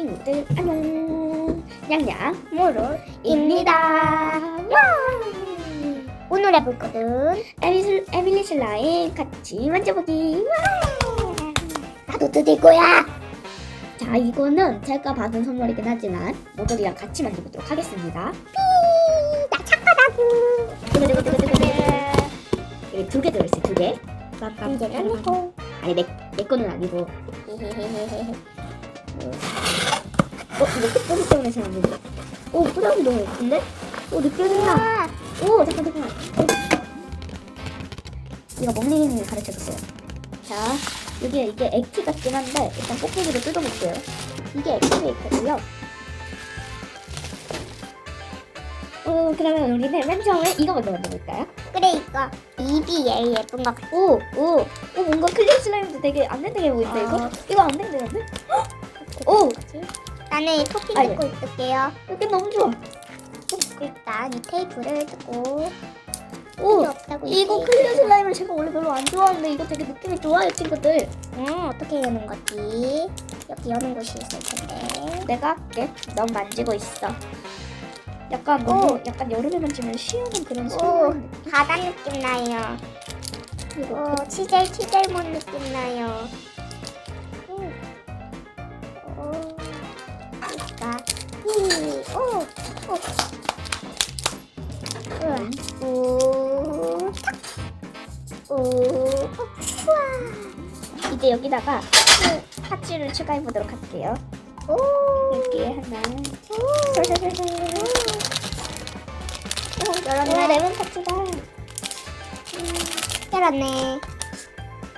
친구들 안녕 냥냥 모로입니다 오늘 해볼 에밀, 에밀리 슬라임 같이 만져보기 와! 나도 뜯을 거야. 자 이거는 제가 받은 선물이긴 하지만 모델이랑 같이 만져보도록 하겠습니다 나 착하다고. 두구두구두구두구 여기 두개 들어있어요 두개 해고. 아니 내, 내 거는 아니고 어 이거 뜯기 때문에 잘 안 되네 오 뿌려기 너무 예쁜데? 오 느껴진다 우와. 오 잠깐 잠깐 이거 먹는 힘을 가르쳐줬어요 자 여기에 이게 액티 같긴 한데 일단 꼭대기를 뜯어볼게요 이게 액티 메이커고요 어 그러면 우리는 맨 처음에 이거 먼저 만들어볼까요? 그래 이거 입이 얘 예쁜 것 같아. 오! 오! 오 뭔가 클리어 슬라임도 되게 안 땡땡해 보인다 이거? 아. 이거 안 땡땡한데? 오! 나는 토핑 아니. 뜯고 있을게요. 이게 너무 좋아 일단 이 테이프를 뜯고 오! 없다고 이 이거 테이프를 클리어 슬라임을 제가 원래 별로 안 좋아하는데 이거 되게 느낌이 좋아요 친구들 음 어떻게 여는 거지? 여기 여는 곳이 있을 텐데. 내가 할게. 넌 만지고 있어. 약간 너무 약간 여름에 만지면 시원한 그런 오 느낌. 바다 느낌 나요. 이거 오 치젤 치젤몬 느낌 나요. 오. 탁. 오. 우와. 이제 여기다가 파츠를 추가해 보도록 할게요. 오. 여기에 하나. 오. 솔솔솔솔. 오, 열었네. 레몬 파츠다. 열었네.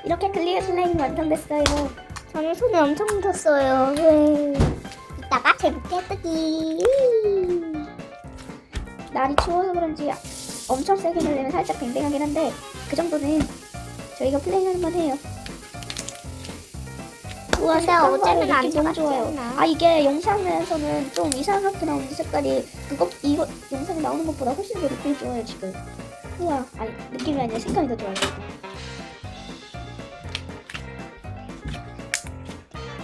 이렇게 클리어 슬라임 완성됐어요. 저는 손에 엄청 묻었어요. 왜? 이따가 재밌게 뜨기. 날이 추워서 그런지 엄청 세게 누르면 살짝 뱅뱅하긴 한데 그 정도는 저희가 플레이하는 만 해요. 우와 근데 느낌 안 너무 좋아요. 아 이게 영상에서는 좀 이상하게 나오는데 색깔이 그거 이거 영상에 나오는 것보다 훨씬 더 느낌이 좋아요 지금. 우와 아니 느낌이 아니라 색감이 더 좋아요.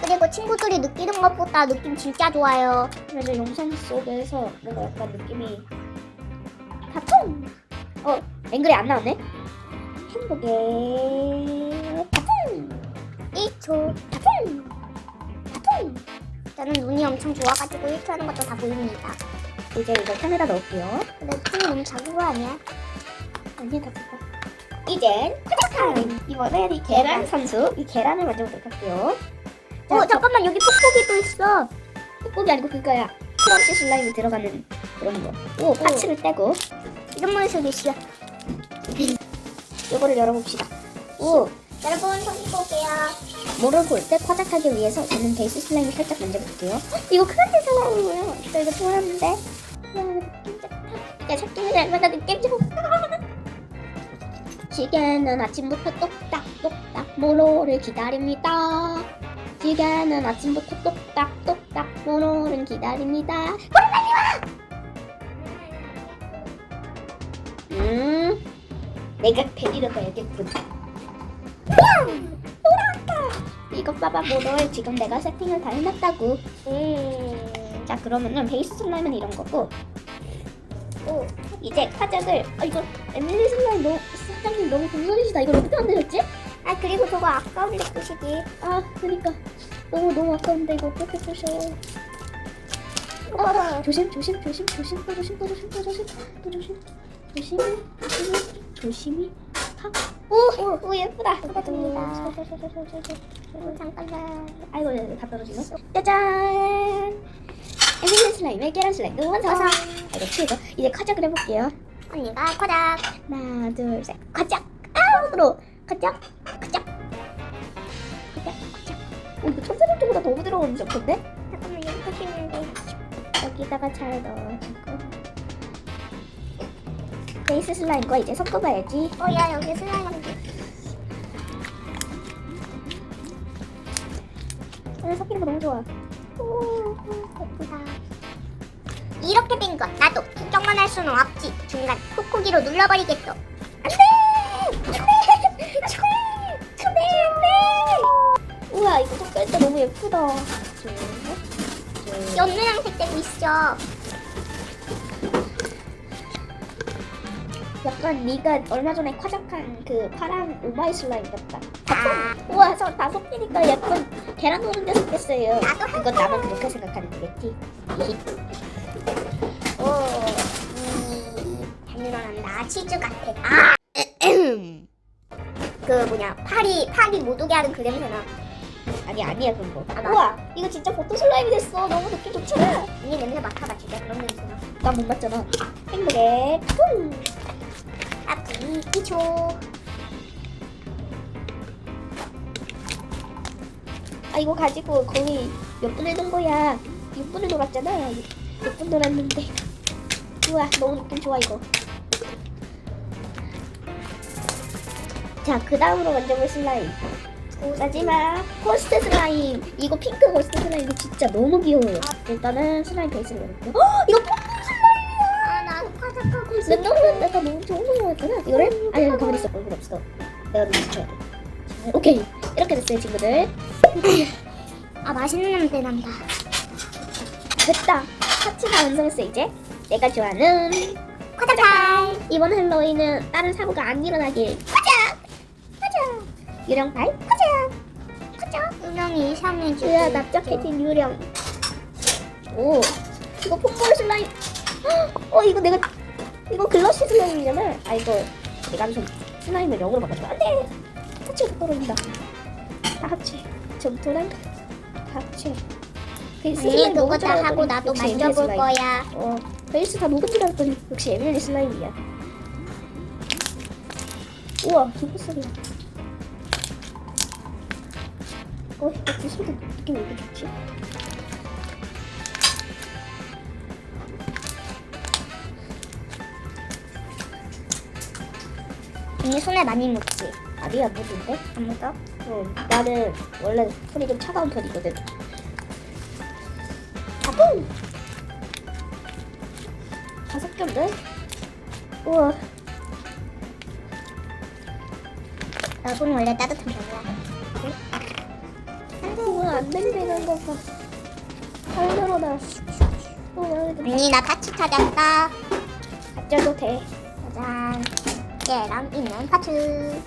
그리고 친구들이 느끼는 것보다 느낌 진짜 좋아요. 그래서 영상 속에서 뭔가 약간 느낌이 다통. 어 앵글이 안 나오네. 행복의 다통. 1초. 다통. 다통. 저는 눈이 엄청 좋아가지고 1초 하는 것도 다 보입니다. 이제 이거 캔에다 넣을게요. 근데 손이 너무 작은 거 아니야? 아니 다 좋다. 이젠 타임. 이번엔 이 계란 선수 이 계란을 만져보도록 할게요. 자, 어 잠깐만 여기 뽁뽁이도 있어. 뽁뽁이 아니고 그거야. 크런치 슬라임이 들어가는 그런 거. 오 파츠를 떼고 이런 모습이 있어. 이거를 열어봅시다. 오 여러분 손 씻고 올게요. 모를 볼때 퍼작하기 위해서 저는 베이스 슬라임을 살짝 만져볼게요. 이거 크런치 슬라임이에요. 저 이거 좋아하는데. 와. 이게 섞이면 얼마나 느낌 좋아. 지게는 아침부터 똑딱 똑딱 모로를 기다립니다. 지게는 아침부터 똑딱 똑딱 모로를 기다립니다. 음, 내가 데리러 가야겠군. 돌아왔다. 이것 봐봐 모로를 지금 내가 세팅을 다 해놨다고. 음. 자 그러면은 베이스 슬라임은 이런 거고 오. 이제 화작을 아 이거 에밀리 슬라임 너무 사장님 너무 공손이시다 이걸 어떻게 만들었지? 아 그리고 저거 아까운데 부시기. 아 그러니까 너무 너무 아까운데 이거 어떻게 부셔 봐봐요. 조심 조심 조심 조심 또 조심 또 조심 또 조심 또 조심 조심히 조심히 조심히. 오, 오 예쁘다. 예쁩니다. 오, 잠깐만. 아이고 네, 다 떨어지네. 짜잔. 에밀리 슬라임의 계란 슬라임. 완성. 아, 이거 치우고 이제 화작을 해볼게요. 언니가 코닥. 하나 둘셋. 가짝 아우로 가짝 가짝 가짝 가짝 오 이거 천사점보다 더 부드러운 점인데? 잠깐만 여기 보시는데. 여기다가 잘 넣어주고 베이스 슬라임과 이제 섞어봐야지 어 야 여기 슬라임. 오늘 섞이는 거 너무 좋아 오 예쁘다. 이렇게 된 것 나도 구경만 할 수는 없지. 중간 콕콕이로 눌러버리겠어. 안돼 우와 이거 색깔 진짜 너무 예쁘다 좋은데? 네. 연노량색 되고 있어. 약간 네가 얼마 전에 콰작한 그 파란 오마이 슬라임 같다. 아, 우와, 저 다섯 개니까 약간 계란 노른자 생겼어요. 이건 나만 그렇게 생각하는 거겠지. 오, 음, 잘 늘어난다. 치즈 같아. 아, 그 뭐냐 파리 파리 못 오게 하는 그 냄새나. 아니 아니야 그런 거. 아, 나- 우와, 이거 진짜 보통 슬라임이 됐어. 너무 느낌 좋잖아. 이 냄새 맡아봐 진짜 그런 냄새나. 나못 맞잖아. 행복해. 뿡. 끼초. 아 이거 가지고 거의 몇 분을 논 거야. 6분을 놀았잖아. 6분 놀았는데. 우와 너무 느낌 좋아 이거. 자 그 다음으로 만져볼 슬라임. 마지막 고스트 슬라임. 이거 핑크 고스트 슬라임 이거 진짜 너무 귀여워요. 일단은 슬라임 베이스를 열고. 어 이거 슬라임. 내가 너무 같잖아. 이거를 아니 가만히 있어. 얼굴 없어. 내가 좀 지켜야 돼. 자, 오케이 이렇게 됐어요 친구들. 아 맛있는 냄새 난다. 됐다. 파츠가 완성했어 이제. 내가 좋아하는 화장팔. 이번 헬로윈은 다른 사고가 안 일어나길. 화장! 화장! 유령 발 화장! 화장! 운영이 샤메지. 으아 납작해진 유령. 오 이거 폭발 슬라임. 헉, 어 이거 내가 이거 글러시 슬라임이잖아. 아 이거 내가 좀 슬라임을 역으로 바꿔줘. 안돼. 하체가 떨어진다. 다 합체. 저부터는 다 합체. 베이스 언니 슬라임 그거 다 하고 나도 역시 에밀리 만져볼 슬라임. 거야. 어, 베이스 다 녹은 줄 알았더니 역시 에밀리 슬라임이야. 우와, 기분 소리. 어, 역시 소리 느낌 왜 이렇게 좋지? 언니 손에 많이 묻지. 아니야, 무슨데? 안 묻어? 어, 나는 원래 손이 좀 차가운 편이거든. 아, 뿡! 다섯 개인데? 우와, 나손 원래 따뜻한 편이야. 우와, 안 된다는 거 봐. 든다. 언니 나 파츠 찾았다. 가져도 돼. 짜잔. 깨랑 있는 파츠.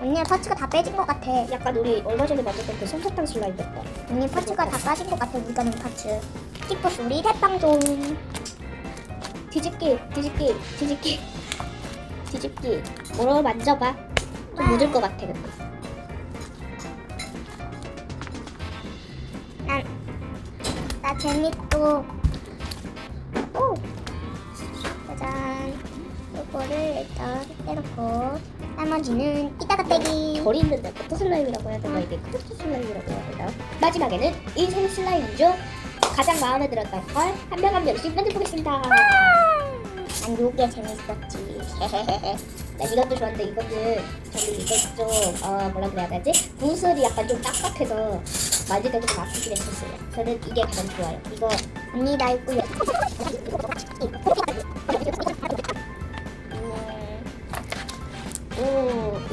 언니 파츠가 다 빼진 것 같아. 약간 우리 얼마 전에 만졌던 그 솜사탕 슬라임 같다. 언니 파츠가 다 빠진 것 같아. 누가 넣은 파츠. 스티커 소리 대빵종. 뒤집기, 뒤집기, 뒤집기, 뒤집기. 뭐로 만져봐. 좀 묻을 것 같아, 근데. 난, 나 재밌도. 오! 짜잔. 요거를 일단 빼놓고, 나머지는 이따가 빼기. 결이 있는데 버터 슬라임이라고 해야 되나? 이게 크로스 슬라임이라고 해야 되나? 마지막에는 이세 슬라임 중 가장 마음에 들었던 걸 한 명 한 명씩 만져보겠습니다. 난 요게 재밌었지. 난 이것도 좋았는데 이거는 저기 이거 좀 어, 뭐라 그래야 되지? 구슬이 약간 좀 딱딱해서 만질 때도 좀 아프긴 했었어요. 저는 이게 가장 좋아요. 이거. 언니 나 있고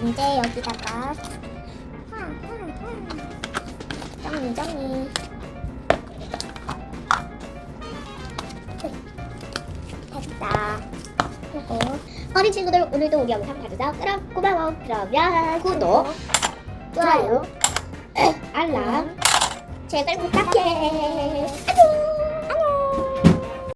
이제 여기다가 정리 정리. 됐다. 요거 어린 친구들 오늘도 우리 영상 봐줘서 그럼 고마워 그러면 구독 좋아요 알람 제발 부탁해.